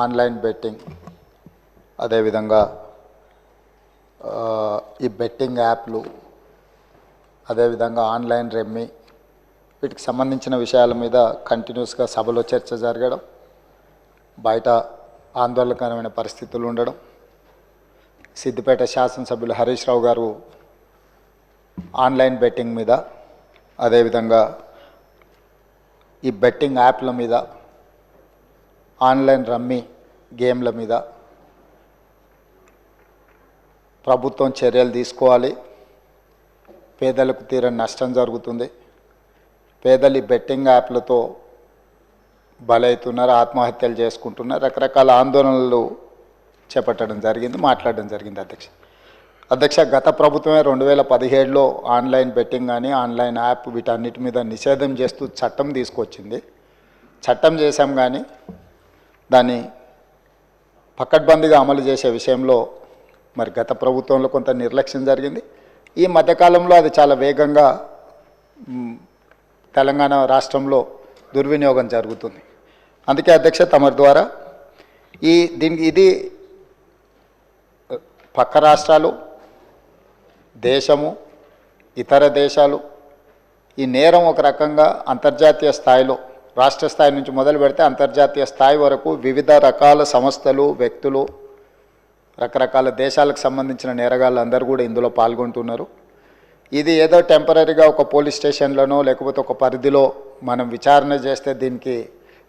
Online betting. అదేవిధంగా ఈ betting యాప్లు అదేవిధంగా ఆన్లైన్ రెమ్మి వీటికి సంబంధించిన విషయాల మీద కంటిన్యూస్గా సభలో చర్చ జరగడం బయట ఆందోళనకరమైన పరిస్థితులు ఉండడం. సిద్దిపేట శాసనసభ్యులు హరీష్ రావు గారు ఆన్లైన్ బెట్టింగ్ మీద అదేవిధంగా ఈ బెట్టింగ్ యాప్ల మీద ఆన్లైన్ రమ్మీ గేమ్ల మీద ప్రభుత్వం చర్యలు తీసుకోవాలి. పేదలకు తీర నష్టం జరుగుతుంది. పేదలు ఈ బెట్టింగ్ యాప్లతో బలవుతున్నారు ఆత్మహత్యలు చేసుకుంటున్నారు. రకరకాల ఆందోళనలు చేపట్టడం జరిగింది మాట్లాడడం జరిగింది అధ్యక్ష. అధ్యక్ష గత ప్రభుత్వమే రెండు వేల పదిహేడులో ఆన్లైన్ బెట్టింగ్ కానీ ఆన్లైన్ యాప్ వీటన్నిటి మీద నిషేధం చేస్తూ చట్టం తీసుకొచ్చింది. చట్టం చేశాం కానీ దాన్ని పకడ్బందీగా అమలు చేసే విషయంలో మరి గత ప్రభుత్వంలో కొంత నిర్లక్ష్యం జరిగింది. ఈ మధ్యకాలంలో అది చాలా వేగంగా తెలంగాణ రాష్ట్రంలో దుర్వినియోగం జరుగుతుంది. అందుకే అధ్యక్ష తమరి ద్వారా ఈ దీనికి ఇది పక్క రాష్ట్రాలు దేశము ఇతర దేశాలు ఈ నేరం ఒక రకంగా అంతర్జాతీయ స్థాయిలో రాష్ట్ర స్థాయి నుంచి మొదలు పెడితే అంతర్జాతీయ స్థాయి వరకు వివిధ రకాల సంస్థలు వ్యక్తులు రకరకాల దేశాలకు సంబంధించిన నేరగాళ్ళు అందరూ కూడా ఇందులో పాల్గొంటున్నారు. ఇది ఏదో టెంపరీగా ఒక పోలీస్ స్టేషన్లోనో లేకపోతే ఒక పరిధిలో మనం విచారణ చేస్తే దీనికి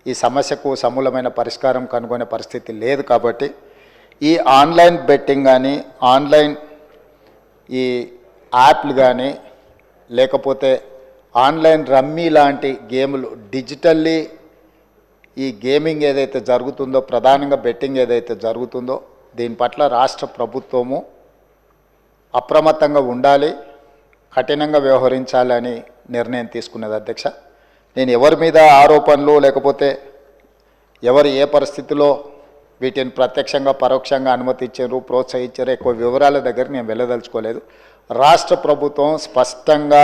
ఈ సమస్యకు సమూలమైన పరిష్కారం కనుగొనే పరిస్థితి లేదు కాబట్టి ఈ ఆన్లైన్ బెట్టింగ్ కానీ ఆన్లైన్ ఈ యాప్లు కానీ లేకపోతే ఆన్లైన్ రమ్మీ లాంటి గేములు డిజిటల్లీ ఈ గేమింగ్ ఏదైతే జరుగుతుందో ప్రధానంగా బెట్టింగ్ ఏదైతే జరుగుతుందో దీని పట్ల రాష్ట్ర ప్రభుత్వము అప్రమత్తంగా ఉండాలి కఠినంగా వ్యవహరించాలని నిర్ణయం తీసుకున్నది అధ్యక్ష. నేను ఎవరి మీద ఆరోపణలు లేకపోతే ఎవరు ఏ పరిస్థితిలో వీటిని ప్రత్యక్షంగా పరోక్షంగా అనుమతి ఇచ్చారు ప్రోత్సహించారు ఎక్కువ వివరాల దగ్గర నేను వెళ్ళదలుచుకోలేదు. రాష్ట్ర ప్రభుత్వం స్పష్టంగా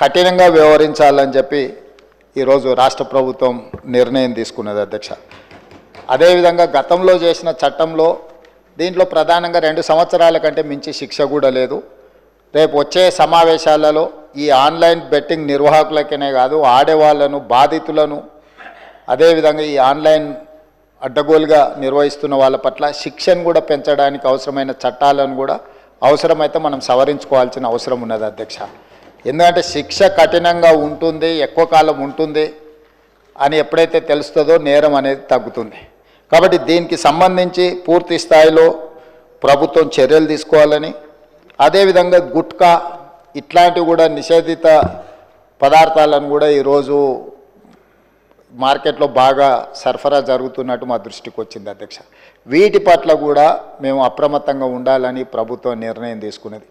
కఠినంగా వ్యవహరించాలని చెప్పి ఈరోజు రాష్ట్ర ప్రభుత్వం నిర్ణయం తీసుకున్నది అధ్యక్ష. అదేవిధంగా గతంలో చేసిన చట్టంలో దీంట్లో ప్రధానంగా రెండు సంవత్సరాల కంటే మించి శిక్ష కూడా లేదు. రేపు వచ్చే సమావేశాలలో ఈ ఆన్లైన్ బెట్టింగ్ నిర్వాహకులకనే కాదు ఆడేవాళ్ళను బాధితులను అదేవిధంగా ఈ ఆన్లైన్ అడ్డగోలుగా నిర్వహిస్తున్న వాళ్ళ పట్ల శిక్షను కూడా పెంచడానికి అవసరమైన చట్టాలను కూడా అవసరమైతే మనం సవరించుకోవాల్సిన అవసరం ఉన్నది అధ్యక్ష. ఎందుకంటే శిక్ష కఠినంగా ఉంటుంది ఎక్కువ కాలం ఉంటుంది అని ఎప్పుడైతే తెలుస్తుందో నేరం అనేది తగ్గుతుంది. కాబట్టి దీనికి సంబంధించి పూర్తి స్థాయిలో ప్రభుత్వం చర్యలు తీసుకోవాలని అదేవిధంగా గుట్కా ఇట్లాంటివి కూడా నిషేధిత పదార్థాలను కూడా ఈరోజు మార్కెట్లో బాగా సరఫరా జరుగుతున్నట్టు మా దృష్టికి వచ్చింది అధ్యక్ష. వీటి పట్ల కూడా మేము అప్రమత్తంగా ఉండాలని ప్రభుత్వం నిర్ణయం తీసుకున్నది.